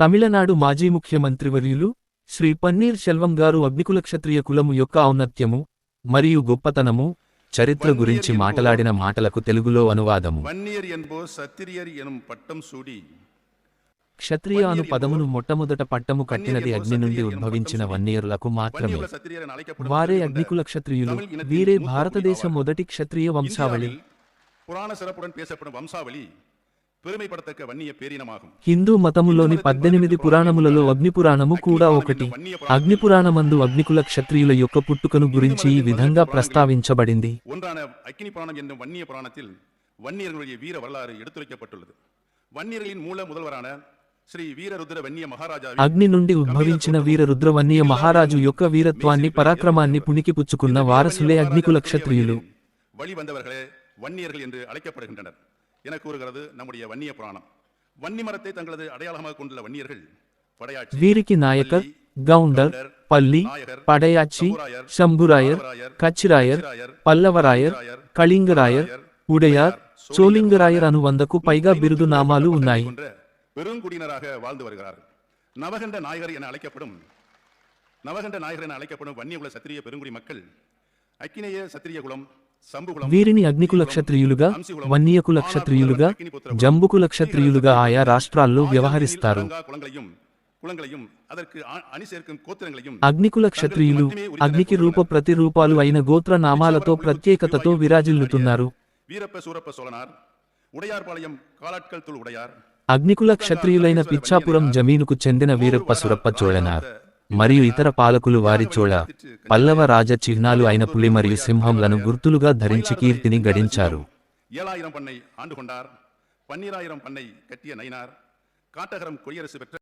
తమిళనాడు మాజీ ముఖ్యమంత్రి వర్యులు శ్రీ పన్నీర్ సెల్వం గారు అగ్నికుల క్షత్రియ కులము యొక్క ఔన్నత్యము మరియు గొప్పతనము చరిత్ర గురించి మాట్లాడిన మాటలకు తెలుగులో అనువాదము. క్షత్రియ అను పదమును మొట్టమొదట పట్టము కట్టినది అగ్ని నుండి ఉద్భవించిన వన్నియరులకు మాత్రమే. వారే అగ్నికుల క్షత్రియులు వీరే భారతదేశం మొదటి క్షత్రియ వంశావళి. పురాణ వంశావళి. హిందూ మతములోని పద్దెనిమిది పురాణములలో అగ్నిపురాణము కూడా ఒకటి అగ్నిపురాణమందు అగ్నికుల క్షత్రియుల యొక్క పుట్టుకను గురించి ఈ విధంగా ప్రస్తావించబడింది ஒன்றான அக்கினி புராணம் என்னும் வன்னிய புராணத்தில் வன்னியர்களுடைய வீர வரலாறு எடுத்துரைக்கப்பட்டுள்ளது வன்னியர்களின் மூல முதல்வரான శ్రీ వీరరుద్ర వన్య మహారాజా అగ్ని నుండి ఉద్భవించిన వీర రుద్రవన్నీయ మహారాజు యొక్క వీరత్వాన్ని పరాక్రమాన్ని పుణికిపుచ్చుకున్న వారసులే అగ్నికుల క్షత్రియులు வழி வந்தவர்களே வன்னியர்கள் என்று அழைக்கப்படுகின்றனர் என கூறுகிறது நம்முடைய வன்னிய புராணம் வன்னி மரத்தை தங்களது அடையாளமாக கொண்டுள்ள வன்னியர்கள் படையாட்சி వీరికి నాయకర్ గౌండర్ పల్లి పడయాచి శంభురాయర్ కచ్చిరాయర్ పల్లవరాయర్ కళింగరాయర్ ఉడయార్ చోలింగరాయర్ అను వందకు పైగా బిరుదు నామాలు ఉన్నాయి கொன்ற பெருங்குடியினராக வாழ்ந்து வருகிறார்கள் நவகண்ட நாயகர் என அழைக்கப்படும் நவகண்ட நாயகர் என அழைக்கப்படும் வன்னியகுல சத்திரிய பெருங்குடி மக்கள் அக்கினேய சத்திரிய குலம் சம்புகுலம் వీరిని అగ్నికుల క్షత్రియులుగా వన్యకుల క్షత్రియులుగా జంబుకుల క్షత్రియులుగా ఆయా రాష్ట్రాల్లో వ్యవహరిస్తారు. అగ్నికుల క్షత్రియులు అగ్నికి రూప ప్రతిరూపాలు అయిన గోత్ర నామాలతో ప్రత్యేకతతో విరాజిల్లుతున్నారు. అగ్నికుల క్షత్రియులైన పిచ్చాపురం జమీనుకు చెందిన వీరప్ప సురప్ప చోళనార్. మరియు ఇతర పాలకులు వారి చోళ పల్లవ రాజ చిహ్నాలు అయిన పులి మరియు సింహంలను గుర్తులుగా ధరించి కీర్తిని గడించారు ஏழாயிரம் பண்ணை ஆண்டு கொண்டார் பன்னிராயிரம் பண்ணை கட்டிய நயினார் காட்டகரம் குடியரசு பெற்ற